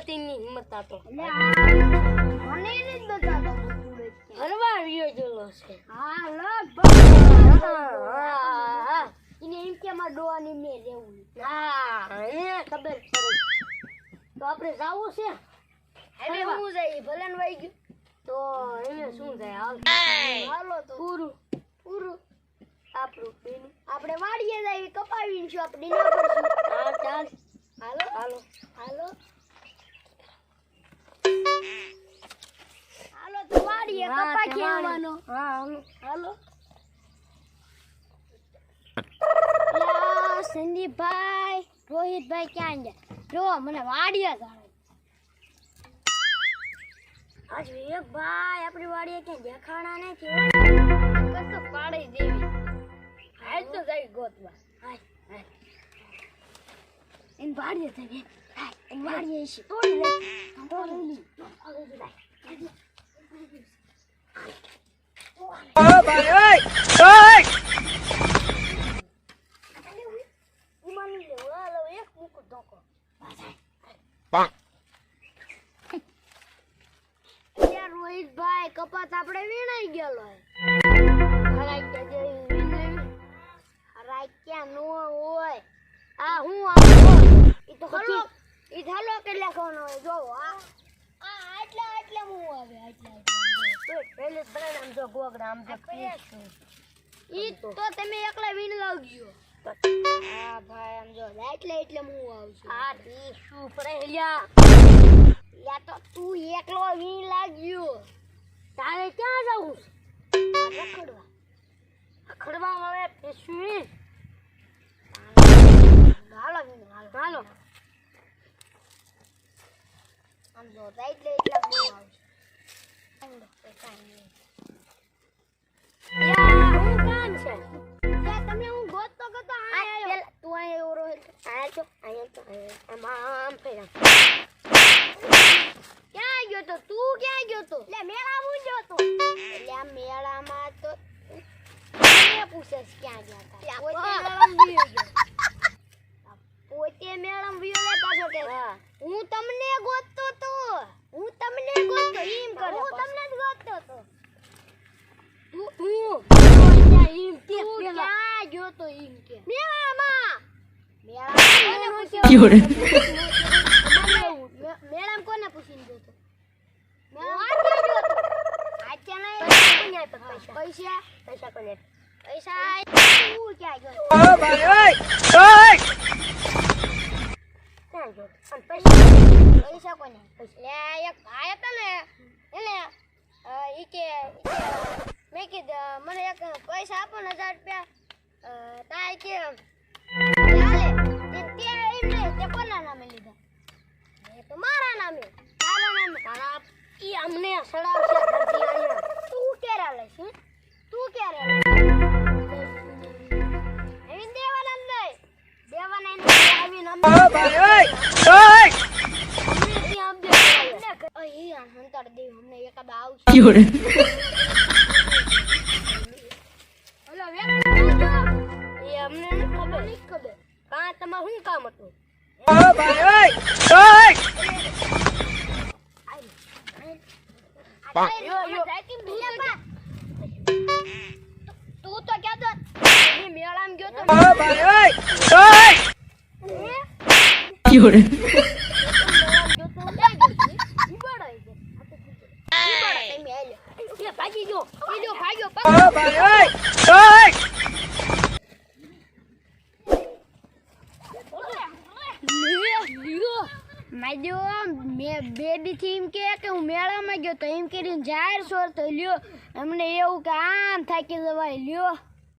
નથી મને એને જ જેલો છે. હા લો હા, બસ. હા, હા. એને એમ કે અમારા ડોહાને મેં રહેવું હા એને ખબર પડી તો આપણે જાવું છે? હવે હું જાય? ને ગયું. તો એને શું થાય હાલ. હાલો તો. પૂરું. પૂરું. આપણું. આપણે વાડીએ જઈએ કપાવીને આપણે ના કપા હા હાલો સંદીપભાઈ રોહિતભાઈ ક્યાં ગયા જો મને વાડીએ જાણે આજ વિવેકભાઈ આપણી વાડીએ ક્યાં દેખાણા નથી. કસો પાડી દેવી. હાલ તો જઈ ગોતવા. હાય, હાય. એન વાડીએ જઈએ હાય એન વાડીએ છે તોડી લે તોડી લે ઉમાની લે, હાલો, એક મૂકું ધોકો. યાર રોહિતભાઈ કપાસ આપણે વીણાઈ ગયેલો રાખ્યા નો હોય આ હું ઈ તો હલો ઈ થાલો કેટલે કોનો હોય જોવો આ આ આટલા આટલા હું આવે આટલા જ બધાને આમ જો ગોગડા, આમ જો. ઈ તો તમે એકલા વીણ લાવજો હા ભાઈ આમ જો એટલે એટલે હું આવું હા ઈ શું પડેલ્યા. યા તો તું એકલો વીણ લાગ્યો તારે ક્યાં જવું છે? રખડવા ખડવા હવે પીશું. હાલો વીણ હાલો હાલો. આમ જો એટલે એટલે હું આવું છે? ક્યાં ગયો તો તું ક્યાં ગયો તો? એટલે મેળામાં ગયો તો. એટલે આ મેળામાં તો મને ક્યાં ગયા હતા તું પેલા. ક્યાં ગયો તો એમ કે મેળામાં મેળામાં કોને પૂછીને ગયો તો પૈસા? પૈસા. પૈસા પૈસા કોને? પૈસા તું ક્યાં ગયો ક્યાં ગયો? અને પૈસા? પૈસા કોને લે એક ભાઈ હતો ને એને કે ઈ કે, મેં કીધું મને એક પૈસા આપો ને હજાર રૂપિયા. તાય કે ચાલે તે તે એમ નહીં તે કોના નામે લીધા? એ તો મારા નામે. તારા નામે. તારા ઈ અમને સડાવશે અહીંયા. તું ક્યારે લઈશ તું ક્યારે લઈશ દેવાના નહીં દેવાના ત્યાં દે સડાવે. અહીં હંતાડ દેવ અમને એકાદ આવશે. કાં તમારે શું કામ હતું યો યો તું તો ક્યાં તો એ મેળામાં ગયો તો હે? Fiore. ગયો તો ક્યાં ગયો તું? ઈબાડો આવી ગયો. આ તો ઠીક છે. ઈબાડો તમે હાલ્યો. એ ભાગી ગયો ઈ જો ભાગ્યો માજો મેં બે દીથી એમ કે હું મેળામાં ગયો તો એમ કરીને જાહેર સોર તો લ્યો. અમને એવું કે, આમ થાકી જવાય, લ્યો.